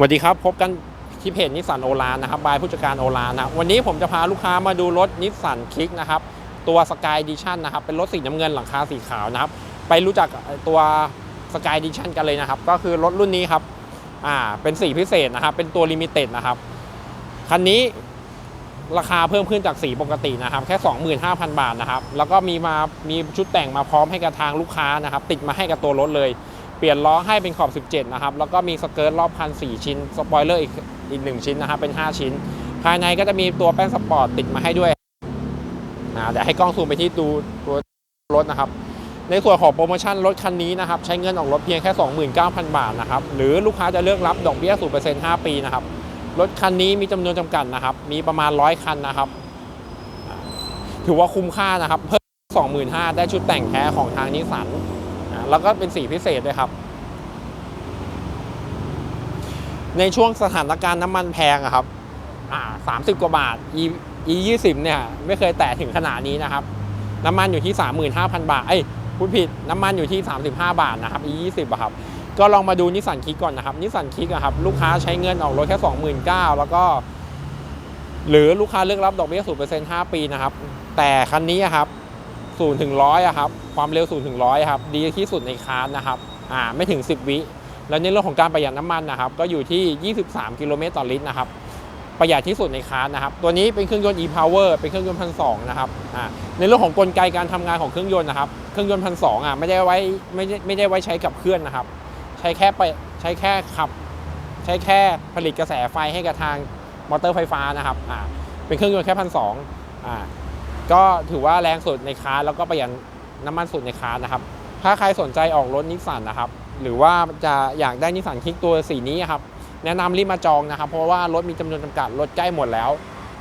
สวัสดีครับ พบกันที่เพจนิสสันโอลานนะครับบายผู้จัดการโอลานนะครับวันนี้ผมจะพาลูกค้ามาดูรถนิสสันคิกนะครับ ตัวสกายดิชั่นนะครับ เป็นรถสีน้ำเงินหลังคาสีขาวนะครับ ไปรู้จักตัวสกายดิชั่นกันเลยนะครับ ก็คือรถรุ่นนี้ครับ อ่า เป็นสีพิเศษนะครับ เป็นตัวลิมิเต็ดนะครับ คันนี้ราคาเพิ่มขึ้นจากสีปกตินะครับ แค่ 25,000 บาทนะครับ แล้วก็มีมา มีชุดแต่งมาพร้อมให้กับทางลูกค้านะครับ ติดมาให้กับตัวรถเลย เปลี่ยนล้อให้เป็นขอบ 17 นะครับ แล้วก็มีสเกิร์ตรอบคัน 4 ชิ้น สปอยเลอร์อีกอีก 1 ชิ้นนะครับ เป็น 5 ชิ้น ภายในก็จะมีตัวแป้นสปอร์ตติดมาให้ด้วยอ่าเดี๋ยวให้กล้องซูมไปที่ดูตัวรถนะครับ ในส่วนของโปรโมชั่นรถคันนี้นะครับ ใช้เงินออกรถเพียงแค่ 29,000 บาทนะครับ หรือลูกค้าจะเลือกรับดอกเบี้ย 0% 5 ปีนะครับ รถคันนี้มีจำนวนจำกัดนะครับ มีประมาณ 100 คันนะครับ ถือว่าคุ้มค่านะครับ เพิ่ม 25,000ได้ชุดแต่งแท้ของทางนิสสัน แล้วก็เป็นสีพิเศษด้วยครับ ในช่วงสถานการณ์น้ำมันแพงอะครับ อ่าสามสิบกว่าบาท e e ยี่สิบเนี่ยไม่เคยแตะถึงขนาดนี้นะครับ น้ำมันอยู่ที่35,000บาท เอ้ยพูดผิด น้ำมันอยู่ที่35บห้าบาทนะครับ e ยี่สิบอะครับ ก็ลองมาดูนิสสันคิกก่อนนะครับ นิสสันคิกอะครับ ลูกค้าใช้เงินออกรถแค่29,000แล้วก็หรือลูกค้าเลือกรับดอกเบี้ย0% 5ปีนะครับ แต่คันนี้อะครับ0ถึง100อะครับ ความเร็ว0ถึง100ครับดีที่สุดในคาร์นะครับอ่าไม่ถึง 10 วิ แล้วในเรื่องของการประหยัดน้ำมันนะครับก็อยู่ที่ 23 กิโลเมตรต่อลิตรนะครับประหยัดที่สุดในคาร์นะครับตัวนี้เป็นเครื่องยนต์ e-power เป็นเครื่องยนต์พันสนะครับอ่าในเรื่องของกลไกการทำงานของเครื่องยนต์นะครับเครื่องยนต์พันสอะไม่ได้ไว้ไม่ได้ไม่ได้ไว้ใช้กับเคลื่อนนะครับ ใช้แค่ไปใช้แค่ขับ ใช้แค่ผลิตกระแสไฟให้กับทางมอเตอร์ไฟฟ้านะครับอ่าเป็นเครื่องยนต์แค่พันสองอ่าก็ถือว่าแรงสุดในคาร์แล้วก็ประหยัด น้ำมันสุดในคาร์นะครับ ถ้าใครสนใจออกรถนิสสันนะครับ หรือว่าจะอยากได้นิสสันคลิกตัวสีนี้ครับ แนะนำรีบมาจองนะครับ เพราะว่ารถมีจำนวนจำกัด รถใกล้หมดแล้ว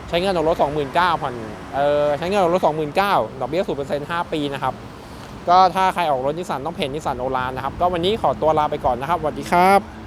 ใช้เงินออกรถ 29,000ผ่อนเออใช้เงินออกรถ 29,000ดอกเบี้ย0% 5 ปีนะครับ ก็ถ้าใครออกรถนิสสันต้องเพจนิสสันโอลานนะครับ ก็วันนี้ขอตัวลาไปก่อนนะครับสวัสดีครับ